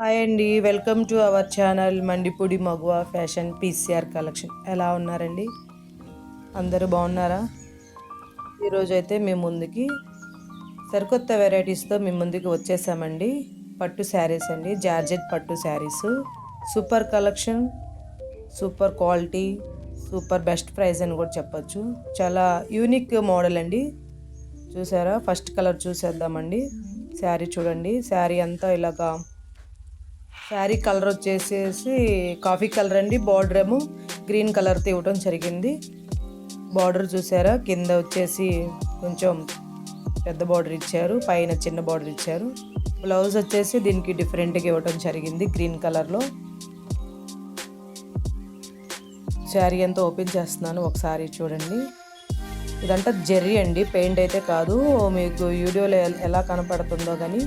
Hi అండి. Welcome to our channel Mandipudi Maguva fashion PCR collection. ఎలా ఉన్నారండి? అందరూ బాగున్నారా? ఈరోజు అయితే మీ ముందుకి సరికొత్త వెరైటీస్తో మీ ముందుకి వచ్చేసామండి. పట్టు శారీస్ అండి. జార్జెట్ పట్టు sarees. Super collection super quality super best price అని కూడా చెప్పచ్చు. చాలా యూనిక్ మోడల్ అండి. చూసారా? ఫస్ట్ కలర్ చూసేద్దామండి. శారీ చూడండి. శారీ అంతా ఇలాగా శారీ కలర్ వచ్చేసేసి కాఫీ కలర్ అండి. బార్డర్ ఏమో గ్రీన్ కలర్తో ఇవ్వటం జరిగింది. బార్డర్ చూసారా? కింద వచ్చేసి కొంచెం పెద్ద బార్డర్ ఇచ్చారు. పైన చిన్న బార్డర్ ఇచ్చారు. బ్లౌజ్ వచ్చేసి దీనికి డిఫరెంట్గా ఇవ్వటం జరిగింది గ్రీన్ కలర్లో శారీ అంతా ఓపెన్ చేస్తున్నాను. ఒకసారి చూడండి. ఇదంతా జెర్రీ అండి. పెయింట్ అయితే కాదు. మీకు వీడియోలో ఎలా కనపడుతుందో కానీ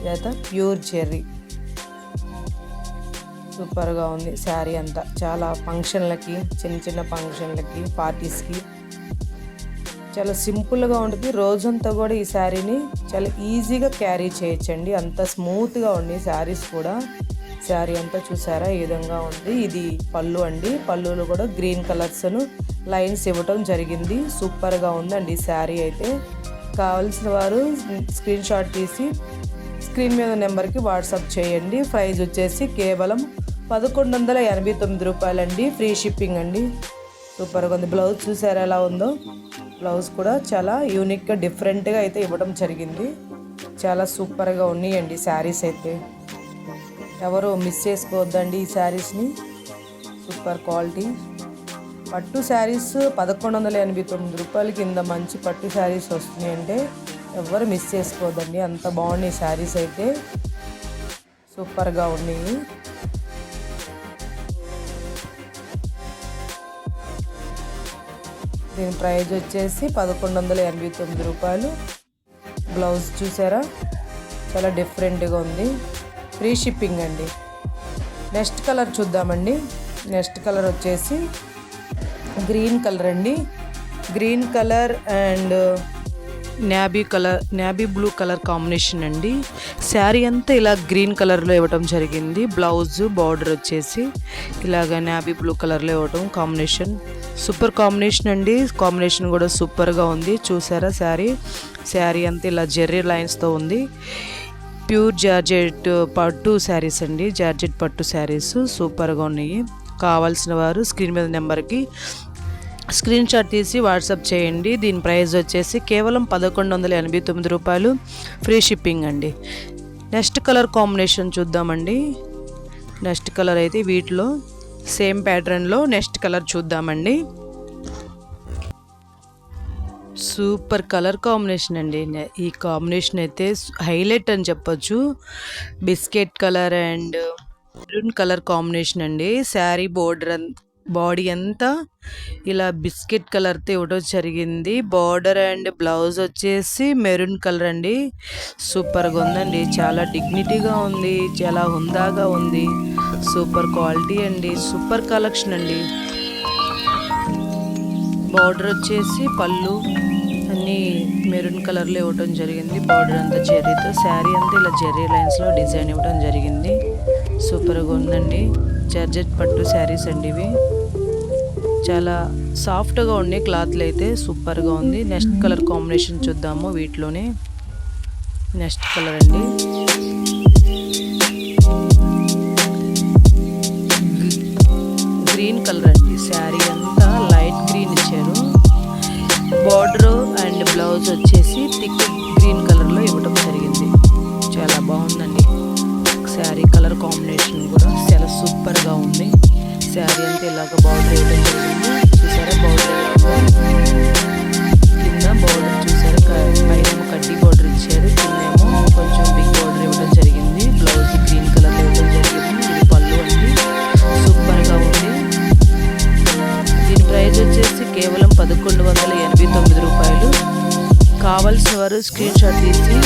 ఇదైతే ప్యూర్ జెర్రీ సూపర్గా ఉంది శారీ అంతా. చాలా ఫంక్షన్లకి చిన్న చిన్న ఫంక్షన్లకి పార్టీస్కి. చాలా సింపుల్గా ఉంటుంది. రోజంతా కూడా ఈ శారీని చాలా ఈజీగా క్యారీ చేయొచ్చండి. అంత స్మూత్గా ఉంది శారీస్ కూడా. శారీ అంతా చూసారా? ఈ విధంగా ఉంది. ఇది పళ్ళు అండి. పళ్ళులో కూడా గ్రీన్ కలర్స్ను లైన్స్ ఇవ్వటం జరిగింది. సూపర్గా ఉందండి ఈ శారీ అయితే. కావలసిన వారు స్క్రీన్ షాట్ తీసి స్క్రీన్ మీద నెంబర్కి వాట్సాప్ చేయండి. ప్రైజ్ వచ్చేసి కేవలం పదకొండు వందల ఎనభై తొమ్మిది రూపాయలండి. ఫ్రీ షిప్పింగ్ అండి. సూపర్గా ఉంది. బ్లౌజ్ చూసారా ఎలా ఉందో? బ్లౌజ్ కూడా చాలా యూనిక్గా డిఫరెంట్గా అయితే ఇవ్వడం జరిగింది. చాలా సూపర్గా ఉన్నాయండి శారీస్ అయితే. ఎవరు మిస్ చేసుకోవద్దండి ఈ శారీస్ని. Super quality. పట్టు శారీస్ పదకొండు వందల ఎనభై తొమ్మిది రూపాయల కింద మంచి పట్టు శారీస్ వస్తున్నాయంటే ఎవరు మిస్ చేసుకోవద్దండి అంత బాగున్నాయి శారీస్ అయితే. సూపర్గా ఉన్నాయి. దీని ప్రైజ్ వచ్చేసి పదకొండు వందల ఎనభై తొమ్మిది రూపాయలు. బ్లౌజ్ చూసారా? చాలా డిఫరెంట్గా ఉంది. ఫ్రీ షిప్పింగ్ అండి. నెక్స్ట్ కలర్ చూద్దామండి. నెక్స్ట్ కలర్ వచ్చేసి గ్రీన్ కలర్ అండి. Green colour and navy colour navy blue colour combination అండి. శారీ అంతా ఇలా గ్రీన్ కలర్లో ఇవ్వటం జరిగింది. బ్లౌజ్ బార్డర్ వచ్చేసి ఇలాగ నాబీ బ్లూ కలర్లో ఇవ్వటం కాంబినేషన్. సూపర్ కాంబినేషన్ అండి. కాంబినేషన్ కూడా సూపర్గా ఉంది. చూసారా శారీ? శారీ అంతా ఇలా జెర్రీ లైన్స్తో ఉంది. ప్యూర్ జార్జెట్ పట్టు శారీస్ అండి. జార్జెట్ పట్టు శారీస్ సూపర్గా ఉన్నాయి. కావాల్సిన వారు స్క్రీన్ మీద నెంబర్కి స్క్రీన్ షాట్ తీసి వాట్సాప్ చేయండి. దీని ప్రైస్ వచ్చేసి కేవలం పదకొండు వందల ఎనభై తొమ్మిది రూపాయలు. ఫ్రీ షిప్పింగ్ అండి. నెక్స్ట్ కలర్ కాంబినేషన్ చూద్దామండి. నెక్స్ట్ కలర్ అయితే వీటిలో సేమ్ ప్యాటర్న్లో నెక్స్ట్ కలర్ చూద్దామండి. సూపర్ కలర్ కాంబినేషన్ అండి. ఈ కాంబినేషన్ అయితే హైలైట్ అని చెప్పొచ్చు. Biscuit colour and maroon colour combination అండి. శారీ బోర్డర్ బాడీ అంతా ఇలా బిస్కెట్ కలర్తో ఇవ్వడం జరిగింది. బార్డర్ అండ్ బ్లౌజ్ వచ్చేసి మెరూన్ కలర్ అండి. సూపర్గా ఉందండి. చాలా డిగ్నిటీగా ఉంది. చాలా హుందాగా ఉంది. సూపర్ క్వాలిటీ అండి. సూపర్ కలెక్షన్ అండి. బార్డర్ వచ్చేసి పళ్ళు అన్నీ మెరూన్ కలర్లో ఇవ్వటం జరిగింది. బార్డర్ అంతా జెర్రీతో శారీ అంతా ఇలా జెర్రీ లైన్స్లో డిజైన్ ఇవ్వడం జరిగింది. సూపర్గా ఉందండి. జర్జెట్ పట్టు శారీస్ అండి ఇవి. చాలా సాఫ్ట్గా ఉండే క్లాత్లు అయితే సూపర్గా ఉంది. నెక్స్ట్ కలర్ కాంబినేషన్ చూద్దాము వీటిలోనే. నెక్స్ట్ కలర్ అండి. గ్రీన్ కలర్ అండి. శారీ అంతా లైట్ గ్రీన్ ఇచ్చారు. బార్డర్ అండ్ బ్లౌజ్ వచ్చేసి థిక్ గ్రీన్ కలర్లో ఇవ్వడం జరిగింది. చాలా బాగుందండి. శారీ కలర్ కాంబినేషన్ కూడా చాలా సూపర్గా ఉంది. శారీ అంతా ఇలాగ బార్డర్ వేయడం జరిగింది. చూసారా బార్డర్ కింద బార్డర్ చూసారా? పైన ఏమో కడ్డీ బార్డర్ ఇచ్చారు. కింద ఏమో కొంచెం బిగ్ బార్డర్ ఇవ్వడం జరిగింది. బ్లౌజ్ గ్రీన్ కలర్లో ఇవ్వడం జరిగింది. ఇది పళ్ళు అండి. సూపర్గా ఉంది. దీని ప్రైస్ వచ్చేసి కేవలం పదకొండు వందల ఎనభై తొమ్మిది రూపాయలు. కావాల్సిన వారు స్క్రీన్ షాట్ తీసి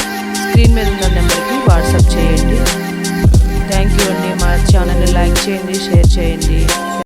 స్క్రీన్ మీద ఉన్న నెంబర్కి వాట్సాప్ చేయండి. థ్యాంక్ యూ అండి మా ఛానల్ని లైక్ చేయండి షేర్ చేయండి